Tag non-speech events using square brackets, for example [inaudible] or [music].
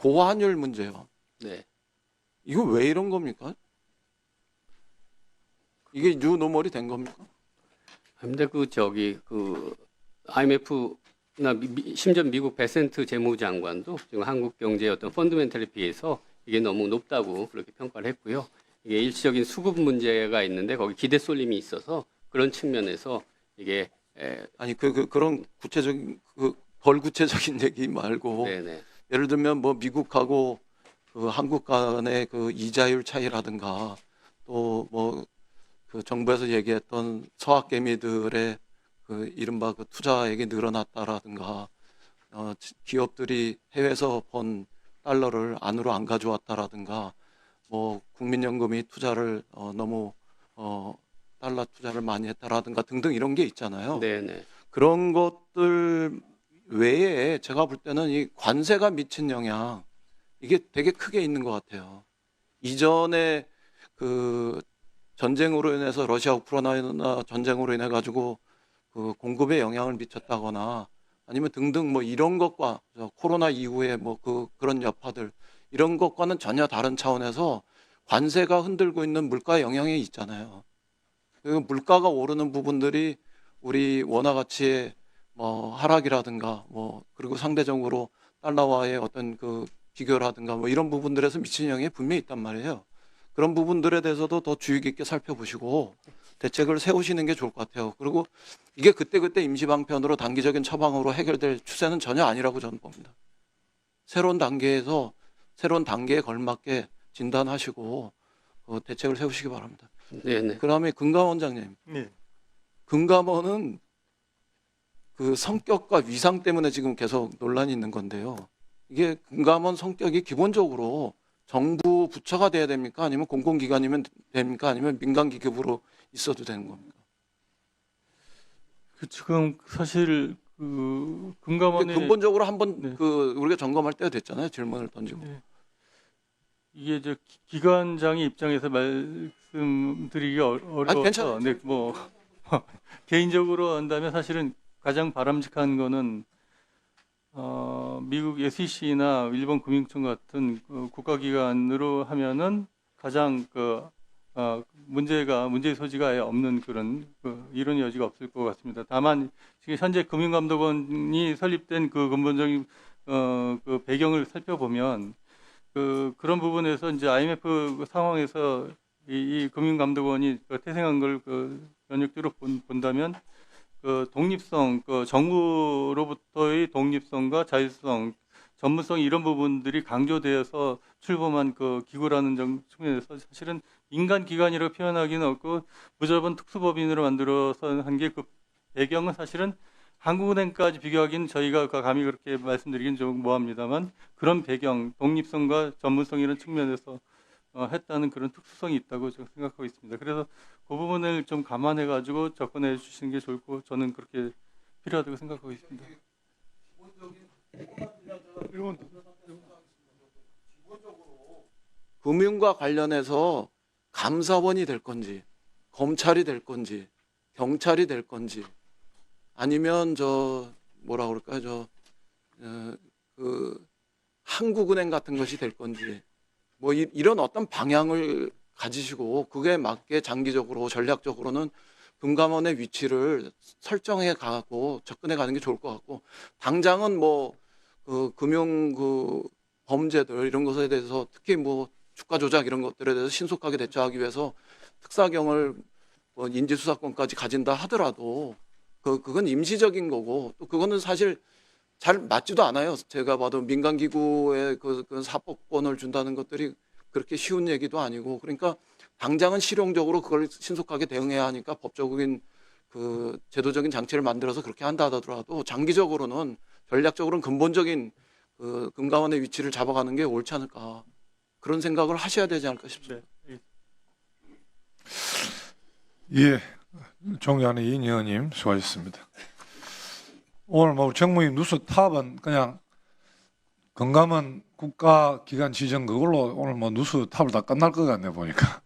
고환율 문제요. 네. 이거 왜 이런 겁니까? 이게 뉴 노멀이 된 겁니까? 근데 그 저기 그 IMF나 미- 미- 심지어 미국 베센트 재무장관도 지금 한국 경제의 어떤 펀드멘털에 비해서 이게 너무 높다고 그렇게 평가를 했고요. 이게 일시적인 수급 문제가 있는데 거기 기대 쏠림이 있어서 그런 측면에서 이게 에, 아니 그, 그 그런 구체적인 그 벌 구체적인 [laughs] 얘기 말고 네네 예를 들면 뭐 미국하고 그 한국 간의 그 이자율 차이라든가 또 뭐 그 정부에서 얘기했던 서학개미들의 그 이른바 그 투자액이 늘어났다라든가 어 지- 기업들이 해외에서 번 달러를 안으로 안 가져왔다라든가 뭐 국민연금이 투자를 어 너무 어 달러 투자를 많이 했다라든가 등등 이런 게 있잖아요. 네네 그런 것들 외에 제가 볼 때는 이 관세가 미친 영향 이게 되게 크게 있는 것 같아요. 이전에 그 전쟁으로 인해서 러시아 우크라이나 전쟁으로 인해 가지고 그 공급에 영향을 미쳤다거나 아니면 등등 뭐 이런 것과 저 코로나 이후에 뭐 그 그런 여파들 이런 것과는 전혀 다른 차원에서 관세가 흔들고 있는 물가 영향이 있잖아요. 그 물가가 오르는 부분들이 우리 원화 가치의 뭐 하락이라든가 뭐 그리고 상대적으로 달러와의 어떤 그 비교라든가 뭐 이런 부분들에서 미치는 영향이 분명히 있단 말이에요. 그런 부분들에 대해서도 더 주의 깊게 살펴보시고 대책을 세우시는 게 좋을 것 같아요. 그리고 이게 그때그때 임시방편으로 단기적인 처방으로 해결될 추세는 전혀 아니라고 저는 봅니다. 새로운 단계에서 새로운 단계에 걸맞게 진단하시고 어, 대책을 세우시기 바랍니다. 네네 그다음에 금감 원장님, 네. 금감원은 그 성격과 위상 때문에 지금 계속 논란이 있는 건데요. 이게 금감원 성격이 기본적으로 정부 부처가 돼야 됩니까? 아니면 공공기관이면 됩니까? 아니면 민간 기업으로 있어도 되는 겁니까? 그 지금 사실 그 금감원의 근본적으로 한번 네. 그 우리가 점검할 때가 됐잖아요. 질문을 던지고. 네. 이게 이제 기- 기관장의 입장에서 말씀드리기 어- 어려워서 괜찮아요. 네, 뭐 [laughs] 개인적으로 한다면 사실은 가장 바람직한 거는 어, 미국 SEC나 일본 금융청 같은 그 국가기관으로 하면은 가장 그 어, 문제가 문제의 소지가 아예 없는 그런 그 이런 여지가 없을 것 같습니다. 다만 지금 현재 금융감독원이 설립된 그 근본적인 어, 그 배경을 살펴보면 그 그런 부분에서 이제 IMF 그 상황에서 이, 이 금융감독원이 그 태생한 걸그 연역대로 본, 본다면 그 독립성, 그 정부로부터의 독립성과 자율성, 전문성 이런 부분들이 강조되어서 출범한 그 기구라는 점 측면에서 사실은 인간 기관이라고 표현하기는 없고 무조건 특수법인으로 만들어서 한 게 그 배경은 사실은 한국은행까지 비교하기는 저희가 감히 그렇게 말씀드리긴 좀 뭐합니다만 그런 배경, 독립성과 전문성 이런 측면에서 어, 했다는 그런 특수성이 있다고 저는 생각하고 있습니다. 그래서 그 부분을 좀 감안해 가지고 접근해 주시는 게거 저는 그렇게 필요하다고 생각하고 있습니다. 금융과 관련해서 감사원이 될 건지 검찰이 될 건지 경찰이 될 건지 아니면 저 뭐라 그럴까요 저그 한국은행 같은 것이 될 건지 뭐 이, 이런 어떤 방향을 가지시고 그게 맞게 장기적으로 전략적으로는 금감원의 위치를 설정해 가고 접근해 가는 게 좋을 것 같고 당장은 뭐 그 금융 그 범죄들 이런 것에 대해서 특히 뭐 주가 조작 이런 것들에 대해서 신속하게 대처하기 위해서 특사경을 뭐 인지수사권까지 가진다 하더라도 그 그건 임시적인 거고 또 그거는 사실 잘 맞지도 않아요. 제가 봐도 민간 기구에 그, 그 사법권을 준다는 것들이 그렇게 쉬운 얘기도 아니고 그러니까 당장은 실용적으로 그걸 신속하게 대응해야 하니까 법적인 그 제도적인 장치를 만들어서 그렇게 한다 하더라도 장기적으로는 전략적으로는 근본적인 그 금감원의 위치를 잡아가는 게 옳지 않을까 그런 생각을 하셔야 되지 않을까 싶습니다. 네. 예, 이 의원님 수고하셨습니다. 오늘 뭐 정무위 뉴스 탑은 그냥 건강은 국가기관 지정 그걸로 오늘 뭐 뉴스 탑을 다 끝날 것 같네 보니까.